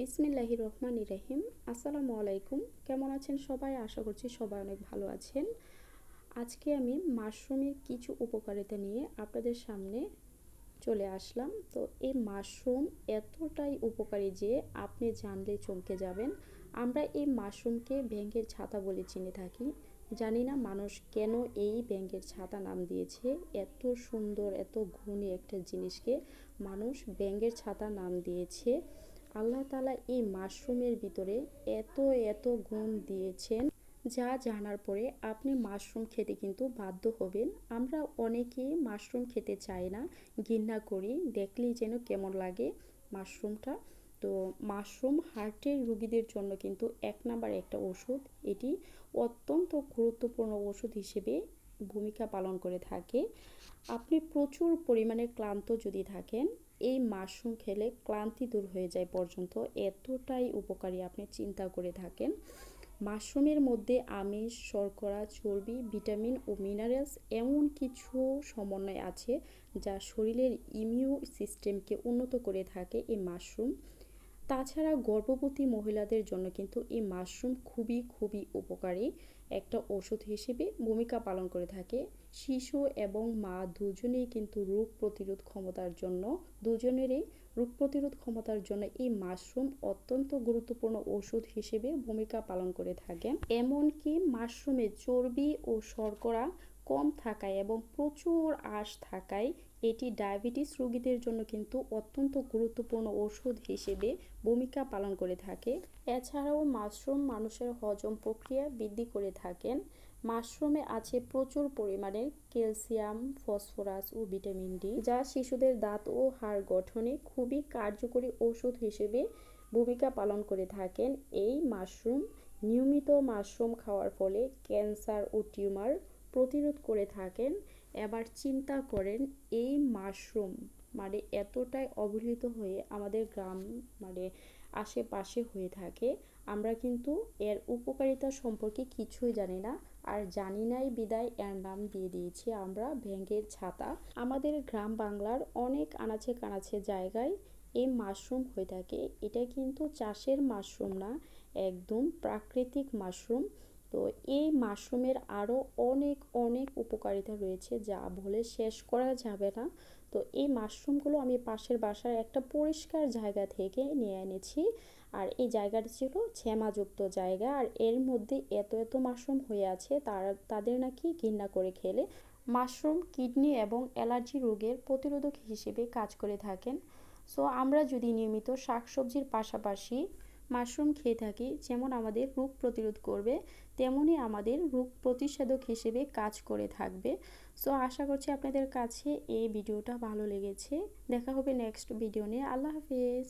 বিসমিল্লাহি রহমান রাহিম আসসালামু আলাইকুম। কেমন আছেন সবাই? আশা করছি সবাই অনেক ভালো আছেন। আজকে আমি মাশরুমের কিছু উপকারিতা নিয়ে আপনাদের সামনে চলে আসলাম। তো এই মাশরুম এতটাই উপকারী যে আপনি জানলে চমকে যাবেন। আমরা এই মাশরুমকে ব্যাঙ্গের ছাতা বলে চিনে থাকি। জানি না মানুষ কেন এই ব্যাঙ্গের ছাতা নাম দিয়েছে। এত সুন্দর, এত ঘুণে একটা জিনিসকে মানুষ ব্যাঙ্গের ছাতা নাম দিয়েছে। আল্লাহ তালা এই মাশরুমের ভিতরে এত এত গুণ দিয়েছেন, যা জানার পরে আপনি মাশরুম খেতে কিন্তু বাধ্য হবেন। আমরা অনেকেই মাশরুম খেতে চাই না, ঘৃণা করি, দেখলেই যেন কেমন লাগে মাশরুমটা। তো মাশরুম হার্টের রুগীদের জন্য কিন্তু এক নাম্বার একটা ওষুধ। এটি অত্যন্ত গুরুত্বপূর্ণ ওষুধ হিসেবে ভূমিকা পালন করে থাকে। আপনি প্রচুর পরিমাণে ক্লান্ত যদি থাকেন এই মাশরুম খেলে ক্লান্তি দূর হয়ে যায় পর্যন্ত। এতটাই উপকারী আপনি চিন্তা করে থাকেন। মাশরুমের মধ্যে আমিষ, শর্করা, চর্বি, ভিটামিন ও মিনারেলস এমন কিছু সমন্বয় আছে যা শরীরের ইমিউ সিস্টেমকে উন্নত করে থাকে এই মাশরুম। তাছাড়া গর্ভবতী মহিলাদের জন্য কিন্তু এই মাশরুম খুবই খুবই উপকারী। একটা ওষুধ হিসেবে ভূমিকা পালন করে থাকে। শিশু এবং মা দুজনেই কিন্তু রোগ প্রতিরোধ ক্ষমতার জন্য, দুজনেরই রোগ প্রতিরোধ ক্ষমতার জন্য এই মাশরুম অত্যন্ত গুরুত্বপূর্ণ ওষুধ হিসেবে ভূমিকা পালন করে থাকে। এমনকি মাশরুমে চর্বি ও শর্করা কম থাকায় এবং প্রচুর আঁশ থাকায় এটি ডায়াবেটিস রোগীদের জন্য কিন্তু অত্যন্ত গুরুত্বপূর্ণ ওষুধ হিসেবে ভূমিকা পালন করে থাকে। এছাড়াও মাশরুম মানুষের হজম প্রক্রিয়া বৃদ্ধি করে থাকেন। মাশরুমে আছে প্রচুর পরিমাণে ক্যালসিয়াম, ফসফরাস ও ভিটামিন ডি, যা শিশুদের দাঁত ও হাড় গঠনে খুবই কার্যকরী ওষুধ হিসেবে ভূমিকা পালন করে থাকেন। এই মাশরুম নিয়মিত মাশরুম খাওয়ার ফলে ক্যান্সার ও টিউমার প্রতিরোধ করে থাকেন, এবার চিন্তা করেন এই মাশরুম মানে এতটাই অবহেলিত হয়ে আমাদের গ্রাম মানে আশেপাশে হয়ে থাকে। আমরা কিন্তু এর উপকারিতা সম্পর্কে কিছুই জানি না আর জানি নাই বিদায় এর নাম দিয়ে দিয়েছি আমরা ভেঙ্গের ছাতা। আমাদের গ্রাম বাংলার অনেক আনাচে কানাচে জায়গায় এই মাশরুম হয়ে থাকে। এটা কিন্তু চাষের মাশরুম না, একদম প্রাকৃতিক মাশরুম। তো এই মাশরুমের আরও অনেক অনেক উপকারিতা রয়েছে যা বলে শেষ করা যাবে না। তো এই মাশরুমগুলো আমি পাশের বাসার একটা পরিষ্কার জায়গা থেকে নিয়ে এনেছি। আর এই জায়গাটা ছিল ছেমাযুক্ত জায়গা। আর এর মধ্যে এত এত মাশরুম হয়ে আছে, তারা, তাদের নাকি ঘৃণা করে খেলে। মাশরুম কিডনি এবং অ্যালার্জি রোগের প্রতিরোধক হিসেবে কাজ করে থাকেন। সো আমরা যদি নিয়মিত শাকসবজির পাশাপাশি মাশরুম খেয়ে থাকি, যেমন আমাদের রোগ প্রতিরোধ করবে তেমনই আমাদের রোগ প্রতিষেধক হিসেবে কাজ করে থাকবে। সো আশা করছি আপনাদের কাছে এই ভিডিওটা ভালো লেগেছে। দেখা হবে নেক্সট ভিডিও নিয়ে। আল্লাহ হাফিজ।